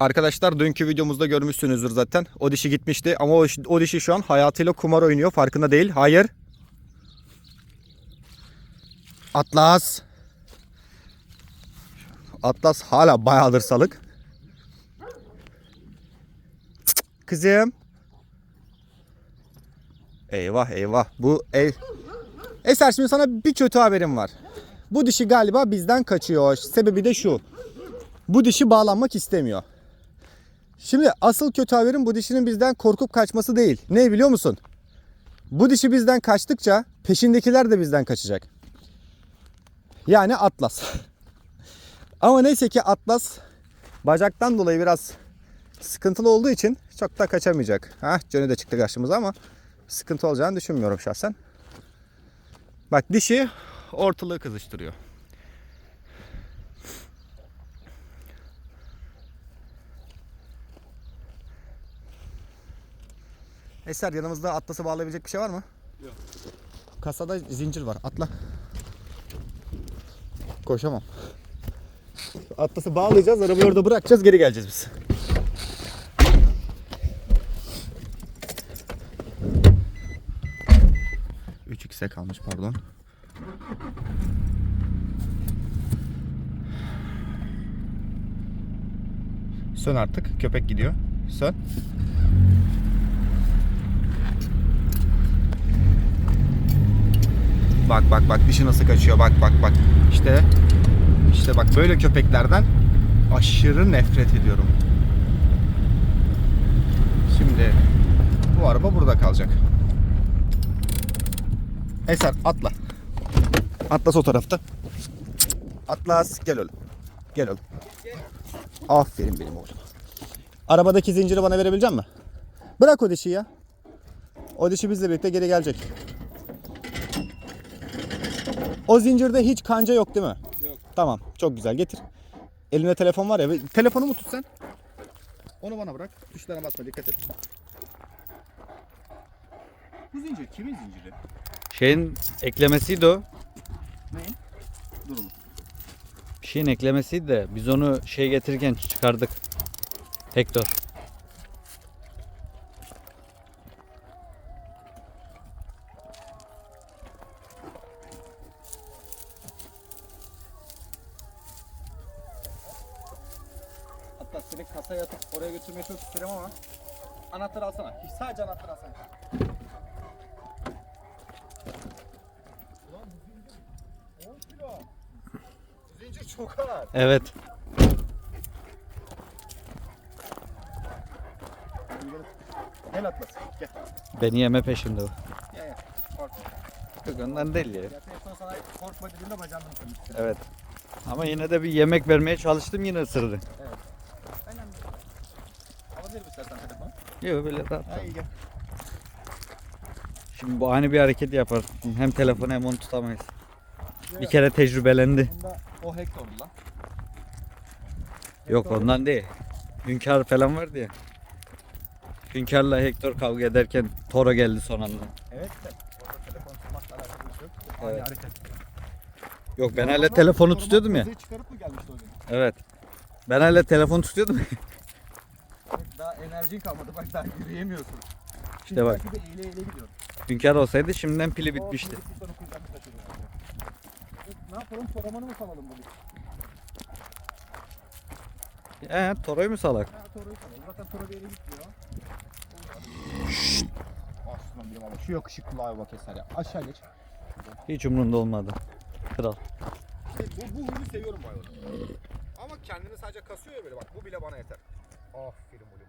Arkadaşlar dünkü videomuzda görmüşsünüzdür zaten. O dişi gitmişti ama o, o dişi şu an hayatıyla kumar oynuyor. Farkında değil. Hayır. Atlas. Atlas hala bayağıdır salık. Kızım. Eyvah eyvah. Bu ev... Eser şimdi sana bir kötü haberim var. Bu dişi galiba bizden kaçıyor. Sebebi de şu. Bu dişi bağlanmak istemiyor. Şimdi asıl kötü haberim bu dişinin bizden korkup kaçması değil. Ne biliyor musun? Bu dişi bizden kaçtıkça peşindekiler de bizden kaçacak. Yani Atlas. Ama neyse ki Atlas bacaktan dolayı biraz sıkıntılı olduğu için çok da kaçamayacak. Hah Johnny de çıktı karşımıza ama sıkıntı olacağını düşünmüyorum şahsen. Bak dişi ortalığı kızıştırıyor. Eser yanımızda atlası bağlayabilecek bir şey var mı? Yok. Kasada zincir var. Atla. Koşamam. Atlası bağlayacağız, arabayı orada bırakacağız, geri geleceğiz biz. Üç x'e kalmış pardon. Sön artık. Köpek gidiyor. Sön. Bak bak bak dişi nasıl kaçıyor bak bak bak. İşte işte bak böyle köpeklerden aşırı nefret ediyorum. Şimdi bu araba burada kalacak. Eser atla. Atlas o tarafta. Atlas gel oğlum. Gel oğlum. Aferin benim oğlum. Arabadaki zinciri bana verebilecek misin? Bırak o dişi ya. O dişi bizle birlikte geri gelecek. O zincirde hiç kanca yok değil mi? Yok. Tamam çok güzel getir. Elinde telefon var ya. ve- Telefonu mu tut sen? Onu bana bırak. Tuşlara basma dikkat et. Bu zincir kimin zinciri? Şeyin eklemesiydi o. Neyin? Dur oğlum. Bir şeyin eklemesiydi de biz onu şey getirirken çıkardık. Hector. Hatta seni kasaya atıp oraya götürmeyi çok isterim ama anahtarı alsana. Hiç sadece anahtarı alsana. Ulan bu zincir 10 kilo. Zincir çok ağır. Evet. Gel Atlas. Gel. Beni yeme peşimde. Gel gel. Korkma. Yok ondan değil ya. Ya en son sana korkma dediğimde bacağımdan. Evet. Ama yine de bir yemek vermeye çalıştım yine ısırdı. Önemli. Alabilir misin sen telefonu? Yok böyle rahat. Ha iyi gel. Şimdi bu ani bir hareket yapar. Hem telefonu hem onu tutamayız. Bir kere tecrübelendi. Bunda o Hector'du lan. Yok ondan değil. Hünkar falan vardı ya. Hünkarla Hector kavga ederken Toro geldi son anda. Evet de orada telefon tutmakla alakalı bir şey yok. Evet. Ani hareket. Yok ben hala telefonu tutuyordum ya. Çıkarıp mı gelmişti o gün? Evet. Ben hala telefonu tutuyordum. Daha enerjin kalmadı bak daha yürüyemiyorsun. İşte bak. De eğile eğile gidiyorsun. Hünkar olsaydı şimdiden pili O bitmişti. pili kaçırıyorsun. Ne yapalım toramanı mı salalım bunu? Ee, Toro'yu mu salak? Ha toruyu salalım. Zaten toru bir yere gitmiyor. Aslan bir baba. Şu yakışıklığa bak eser ya. Aşağı geç. Hiç umurunda olmadı. Kral. İşte bu, bu huyunu seviyorum bu hayvanı. Ama kendini sadece kasıyor ya böyle bak. Bu bile bana yeter. Aferin oğlum.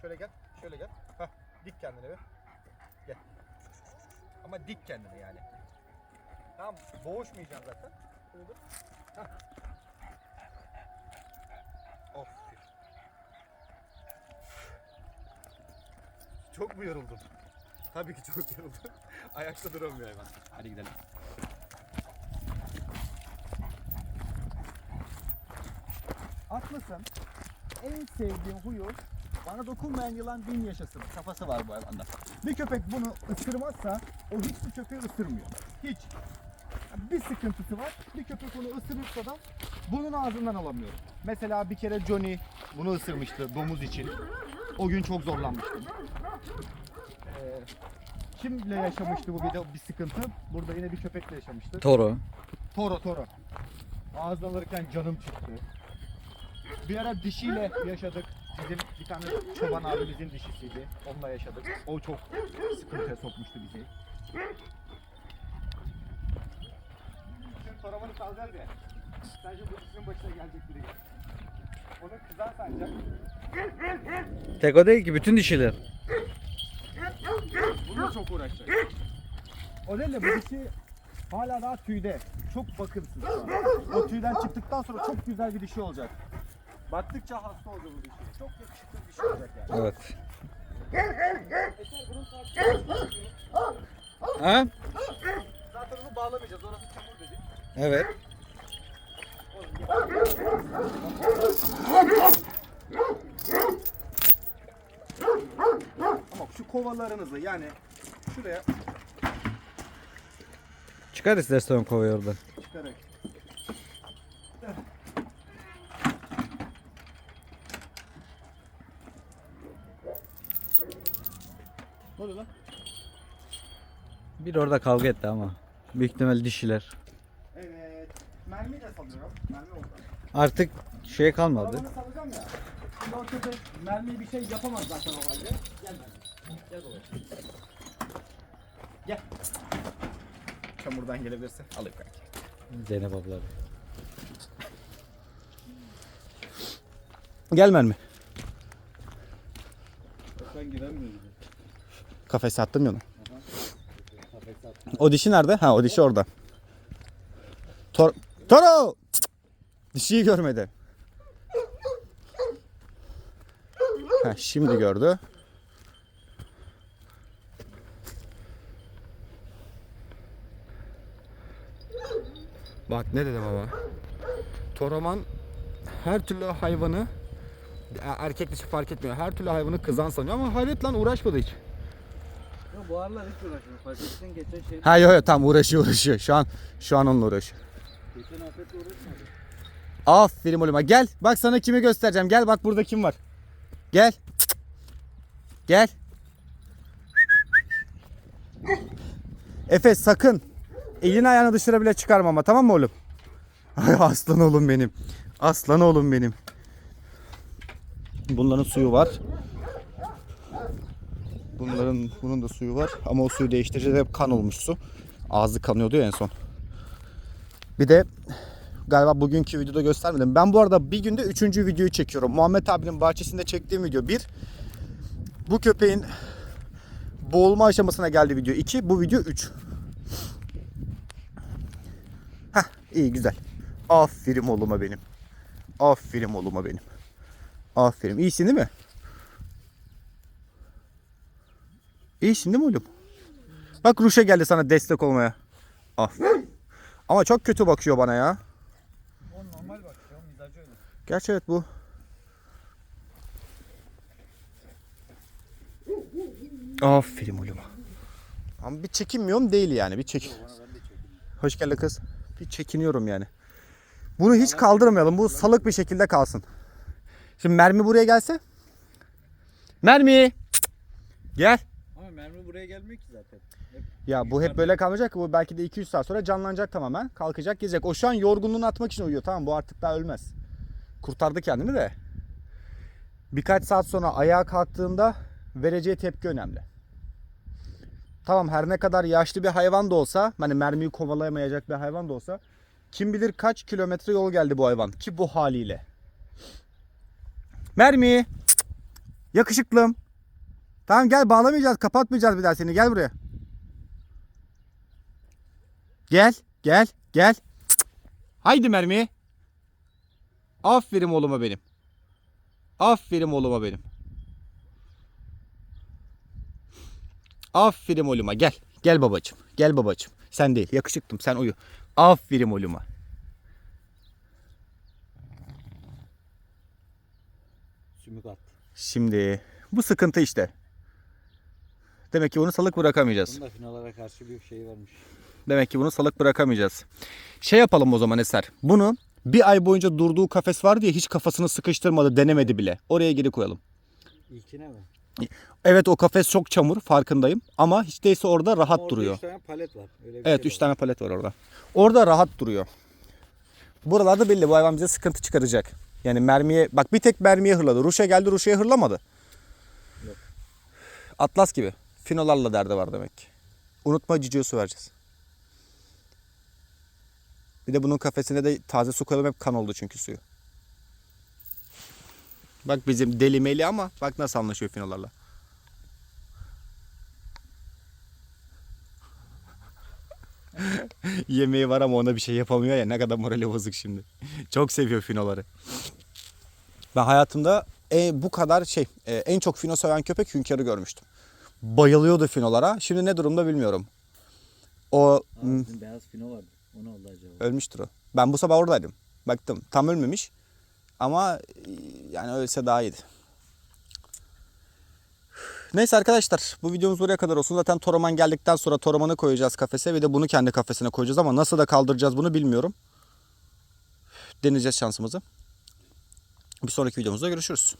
Şöyle gel. Şöyle gel. Hah. Dik kendini bir. Gel. Ama dik kendini yani. Tamam. Boğuşmayacaksın zaten. Dur. Hah. Aferin. Çok mu yoruldun? Tabii ki çok yoruldum. Ayakta duramıyor hayvan. Hadi gidelim. Atlas'ın en sevdiğim huyu bana dokunmayan yılan bin yaşasın kafası var bu hayvanda. Bir köpek bunu ısırmazsa o hiçbir köpeği ısırmıyor. Hiç. Bir sıkıntısı var. Bir köpek onu ısırırsa da bunun ağzından alamıyorum. Mesela bir kere Johnny bunu ısırmıştı domuz için. O gün çok zorlanmıştım. Ee, kimle yaşamıştı bu bir de bir sıkıntı? Burada yine bir köpekle yaşamıştı. Toro. Toro Toro. Ağzına alırken canım çıktı. Bir ara dişiyle yaşadık. Bizim bir tane çoban abimizin dişisiydi. Onunla yaşadık. O çok sıkıntıya sokmuştu bizi. Şimdi Toroman'ı salacağız ya. Sence bu dişinin başına gelecek biri. Onu kızar sancak. Tek o değil ki bütün dişiler. Bununla çok uğraşacak. O değil de bu dişi hala daha tüyde. Çok bakımsız. O tüyden çıktıktan sonra çok güzel bir dişi olacak. Baktıkça hasta olacak bu dişi. Çok yakışıklı bir dişi olacak yani. Evet. Ha? Zaten onu bağlamayacağız. Orası çamur dedik. Evet. Ama şu kovalarınızı yani şuraya Çıkar istersen kovayı oradan. çıkarak. Ne oluyor lan? Bir orada kavga etti ama. Büyük ihtimal dişiler. Evet. Mermi de salıyorum. Mermi orada. Artık şey kalmadı. Arabanı salacağım ya. Şimdi o köpek mermiyi bir şey yapamaz zaten o halde. Gel mermi. Gel babacığım. Gel. Çamurdan gelebilirsin. Alayım kanki. Zeynep abla. Gel mermi. Kafese attım ya onu. O dişi nerede? Ha o dişi orada. Tor Toro! Dişiyi görmedi. Ha, şimdi gördü. Bak ne dedim ama. Toroman her türlü hayvanı erkek dişi fark etmiyor. Her türlü hayvanı kızan sanıyor ama hayret lan uğraşmadı hiç. Ya bu aralar hiç uğraşmıyor. Fark geçen şey. Ha yok yok tam uğraşıyor uğraşıyor. Şu an şu an onunla uğraşıyor. Geçen afetle uğraşmadı. Aferin oğluma gel. Bak sana kimi göstereceğim. Gel bak burada kim var. Gel. Gel. Efe sakın. Elini ayağını dışarı bile çıkarma ama tamam mı oğlum? Ay aslan oğlum benim. Aslan oğlum benim. Bunların suyu var. Bunların bunun da suyu var ama o suyu değiştireceğiz hep kan olmuş su. Ağzı kanıyordu ya en son. Bir de galiba bugünkü videoda göstermedim. Ben bu arada bir günde üçüncü videoyu çekiyorum. Muhammed abinin bahçesinde çektiğim video bir. Bu köpeğin boğulma aşamasına geldi video 2. Bu video 3. Heh iyi güzel. Aferin oğluma benim. Aferin oğluma benim. Aferin. İyisin değil mi? İyisin değil mi oğlum? Bak Ruşa geldi sana destek olmaya. Aferin. Ama çok kötü bakıyor bana ya. O normal bakıyor. Mizacı öyle. Gerçi evet bu. Aferin oğluma. Ama bir çekinmiyorum değil yani. Bir çekin. Hoş geldin kız. Bir çekiniyorum yani. Bunu hiç kaldırmayalım. Bu salık bir şekilde kalsın. Şimdi mermi buraya gelse. Mermi. Gel. Mermi buraya gelmiyor ki zaten. Hep Ya bu hep böyle kalmayacak ki bu belki de 200 saat sonra canlanacak tamamen. Kalkacak gezecek. O şu an yorgunluğunu atmak için uyuyor. Tamam bu artık daha ölmez. Kurtardı kendini de. Birkaç saat sonra ayağa kalktığında vereceği tepki önemli. Tamam her ne kadar yaşlı bir hayvan da olsa hani mermiyi kovalayamayacak bir hayvan da olsa kim bilir kaç kilometre yol geldi bu hayvan ki bu haliyle. Mermi. Yakışıklım. Tamam gel bağlamayacağız kapatmayacağız bir daha seni gel buraya. Gel, gel, gel. Haydi mermi. Aferin oğluma benim. Aferin oğluma benim. Aferin oğluma gel. Gel babacığım. Gel babacığım. Sen değil yakışıklım sen uyu. Aferin oğluma. Şimdi bu sıkıntı işte. Demek ki onu salık bırakamayacağız. Bunda finallara karşı bir şey varmış. Demek ki bunu salık bırakamayacağız. Şey yapalım o zaman Eser. Bunu bir ay boyunca durduğu kafes var diye hiç kafasını sıkıştırmadı, denemedi bile. Oraya geri koyalım. İlkine mi? Evet o kafes çok çamur farkındayım ama hiç değilse orada rahat Orada duruyor. üç tane palet var. Öyle bir Evet şey 3 var. tane palet var orada. Orada rahat duruyor. Buralarda belli bu hayvan bize sıkıntı çıkaracak. Yani mermiye bak bir tek mermiye hırladı. Ruşa geldi Ruşa'ya hırlamadı. Yok. Atlas gibi. Finolarla derdi var demek ki. Unutma ciciye su vereceğiz. Bir de bunun kafesine de taze su koyalım hep kan oldu çünkü suyu. Bak bizim deli meli ama bak nasıl anlaşıyor finolarla. Yemeği var ama ona bir şey yapamıyor ya ne kadar morali bozuk şimdi. Çok seviyor finoları. Ben hayatımda e, bu kadar şey e, en çok fino seven köpek hünkârı görmüştüm. Bayılıyordu finolara. Şimdi ne durumda bilmiyorum. O Aa, m, bizim beyaz fino vardı. O ne oldu acaba? ölmüştür o. Ben bu sabah oradaydım. Baktım tam ölmemiş. Ama e, yani ölse daha iyiydi. Neyse arkadaşlar bu videomuz buraya kadar olsun. Zaten Toroman geldikten sonra Toroman'ı koyacağız kafese ve de bunu kendi kafesine koyacağız ama nasıl da kaldıracağız bunu bilmiyorum. Deneyeceğiz şansımızı. Bir sonraki videomuzda görüşürüz.